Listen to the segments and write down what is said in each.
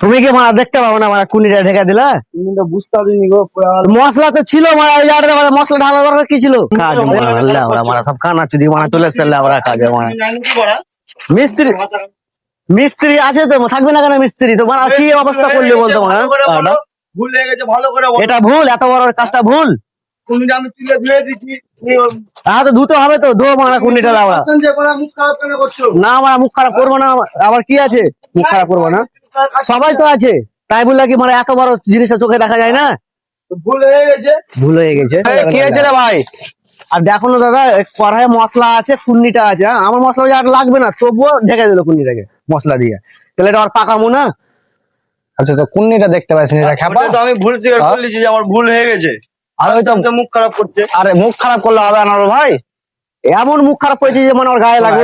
তুমি কি মারা দেখতে পাবো না মারা কুনিটা ঢেকে দিলা? তুমি তো বুঝতে পারিনি গো মশলা তো ছিল মারা জায়গাটা মারা মশলা ঢালা দরকার কি ছিল? কাজ মারা। আমরা মারা সব কানা চুদি মারা চলে এসছে ওরা কাজে মারা। মিস্ত্রি মিস্ত্রি আছে তো থাকবে না কেন মিস্ত্রি? তো মারা কি অবস্থা করলে বলতো মারা? ভুল হয়ে গেছে ভালো করে। এটা ভুল এত বড় কাজটা ভুল। কোনটা আমি তুলে ধুয়ে দিচ্ছি হ্যাঁ তো ধুতে হবে তো না মুখ খারাপ করব না আবার কি আছে? মুখ খারাপ করব না। সবাই তো আছে। তাই বললে কি মানে এত বড় জিনিসটা চোখে দেখা যায় না? ভুল হয়ে গেছে। ভুল হয়ে গেছে। কি হয়েছে রে ভাই? আর দেখো না দাদা কড়াইয়ে মশলা আছে কুন্নিটা আছে হ্যাঁ? আমার মশলা আর লাগবে না তবুও ঢেকে দিল কুন্নিটাকে মশলা দিয়ে। তাহলে এটা আর পাকামু না? আচ্ছা তো কুন্নিটা দেখতে খ্যাপা ওটা আমি ভুল স্বীকার যে আমার ভুল হয়ে গেছে। আর ওই তো তো মুখ খারাপ করছে। আরে মুখ খারাপ করলে হবে না ভাই। এমন মুখ খারাপ করেছি যে মানে ওর গায়ে লাগবে।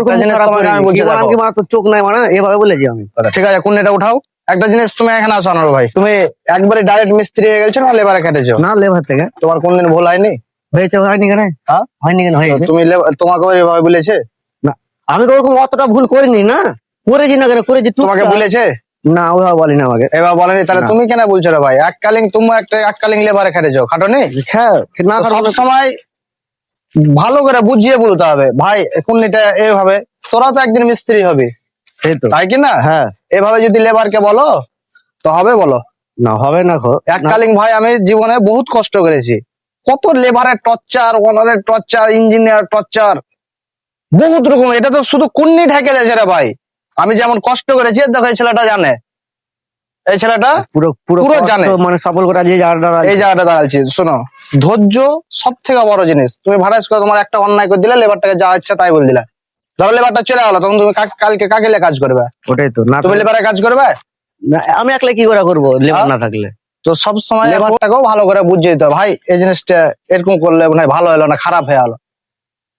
কি মানে চোখ নাই মানে? এভাবে বলেছি আমি। ঠিক আছে কুন্নিটা উঠাও। একটা জিনিস তুমি এখানে আসো আনারো ভাই। তুমি একবারে ডাইরেক্ট মিস্ত্রি হয়ে গেছো না লেবারে কেটেছো না লেবার থেকে। তোমার কোনদিন ভুল হয়নি? হয়েছে হয়নি কেন? হ্যাঁ? হয়নি কেন হয়ে তো তুমি তোমাকে ওইভাবে বলেছে? না আমি তো ওরকম অতটা ভুল করিনি না? করেছি না কেন? করেছি তোমাকে। বলেছে? না ওইভাবে বলিনি আমাকে। এবার বলেনি তাহলে তুমি কেন বলছো রে ভাই? এককালীন তুমি একটা এককালীন লেবারে খেটেছো খাটোনি? হ্যাঁ না সব সময় ভালো করে বুঝিয়ে বলতে হবে ভাই কুন্নিটা এইভাবে তোরা তো একদিন মিস্ত্রি হবে। সেই তো। তাই কি না? হ্যাঁ। এভাবে যদি লেবারকে বলো তো হবে বলো। না হবে না খো। এককালীন ভাই আমি জীবনে বহুত কষ্ট করেছি। কত লেবারের টর্চার ওনারের টর্চার ইঞ্জিনিয়ার টর্চার বহুত রকম। এটা তো শুধু কুন্নি ঢেকে দিয়েছে রে ভাই। আমি যেমন কষ্ট করেছি দেখো এই ছেলেটা জানে। এই ছেলেটা পুরো পুরো পুরো জানে। মানে সফল করা যে জায়গাটা এই জায়গাটা দাঁড়াচ্ছি শোনো। ধৈর্য সব থেকে বড় জিনিস। তুমি ভাড়া করে তোমার একটা অন্যায় করে দিলে লেবারটাকে যা ইচ্ছা তাই বলে দিলে। ধরো লেবারটা চলে গেলো তখন তুমি কালকে কাকে কাজ করবে? ওটাই তো না তুমি লেবারে কাজ করবে? আমি একলা কি করে করব লেবার হ্যাঁ? না থাকলে? তো সব সময় লেবার- লেবারটাকেও ভালো করে বুঝিয়ে দিতে হবে। ভাই এই জিনিসটা এরকম করলে মনে হয় ভালো হলো না খারাপ হয়ে গেলো।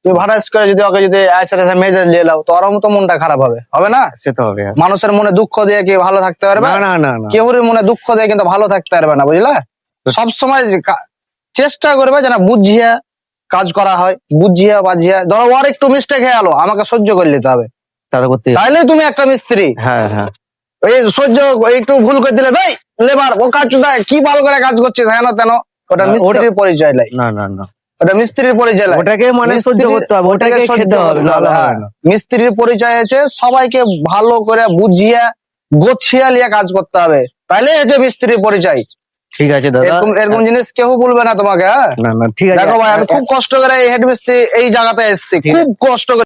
তুমি ভাড়া করে যদি ওকে যদি আইসা টাইসা মেজে নিয়ে এলাও তো ওরম তো মনটা খারাপ হবে। হবে না? সে তো হবে মানুষের মনে দুঃখ দিয়ে কি ভালো থাকতে পারবে? না না না কেউর মনে দুঃখ দিয়ে কিন্তু ভালো থাকতে পারবে না বুঝলে? সব সময় চেষ্টা করবে যেন বুঝিয়ে কাজ করা হয় বুঝিয়ে বাজিয়া। ধরো ওর একটু মিস্টেক হয়ে গেলো আমাকে সহ্য করে নিতে হবে। তাইলে তুমি একটা মিস্ত্রি। হ্যাঁ হ্যাঁ। এই সহ্য একটু ভুল করে দিলে ভাই লেবার ও কাজ কি ভালো করে কাজ করছিস হেন তেন? ওটা মিস্ত্রির পরিচয় নাই না না না। ওটা মিস্ত্রির পরিচয় ওটাকে মানে সহ্য করতে হবে ওটাকে খেতে হবে হ্যাঁ। মিস্ত্রির পরিচয় আছে সবাইকে ভালো করে বুঝিয়ে গোছিয়ে নিয়ে কাজ করতে হবে। তাহলে হচ্ছে মিস্ত্রির পরিচয়। ঠিক আছে দাদা। এরকম এরকম জিনিস কেউ বলবে না তোমাকে হ্যাঁ? না না ঠিক আছে। দেখো ভাই আমি খুব কষ্ট করে এই হেড মিস্ত্রি এই জায়গাতে এসেছি। খুব কষ্ট করে